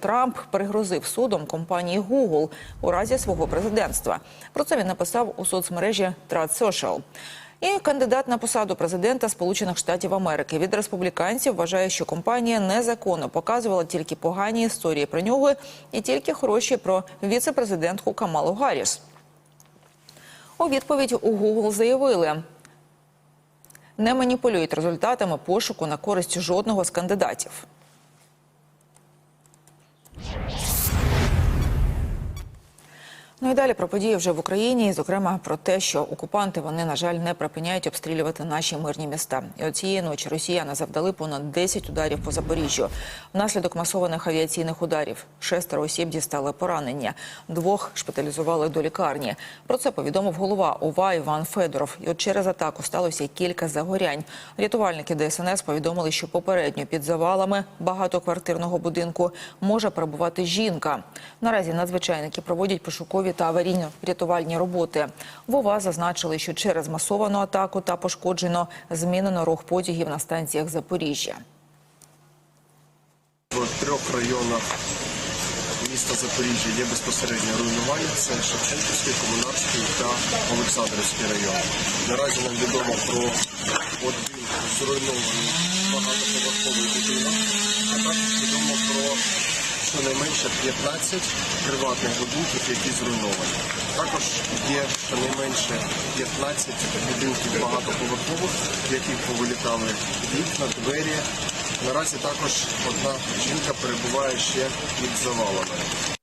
Трамп пригрозив судом компанії Google у разі свого президентства. Про це він написав у соцмережі Trad Social. І кандидат на посаду президента Сполучених Штатів Америки від республіканців вважає, що компанія незаконно показувала тільки погані історії про нього і тільки хороші про віце-президентку Камалу Гарріс. У відповідь у Google заявили, не маніпулюють результатами пошуку на користь жодного з кандидатів. Ну і далі про події вже в Україні, і, зокрема про те, що окупанти вони на жаль не припиняють обстрілювати наші мирні міста. І от цієї ночі росіяни завдали понад 10 ударів по Запоріжжю. Внаслідок масованих авіаційних ударів шестеро осіб дістали поранення. Двох шпиталізували до лікарні. Про це повідомив голова ОВА Іван Федоров. І от через атаку сталося кілька загорянь. Рятувальники ДСНС повідомили, що попередньо під завалами багатоквартирного будинку може перебувати жінка. Наразі надзвичайники проводять пошукові та аварійно-рятувальні роботи. В ОВА зазначили, що через масовану атаку та пошкоджено змінено рух потягів на станціях Запоріжжя. В трьох районах міста Запоріжжя є безпосередньо руйнування. Це Шевченківський, Комунарський та Олександрівський район. Наразі нам відомо про один зруйнований багатоповерховий будинок, а також відомо про щонайменше 15 приватних будинків, які зруйновані. Також є щонайменше 15 будинків багатоповерхових, в яких повилітали вікна, двері. Наразі також одна жінка перебуває ще під завалами.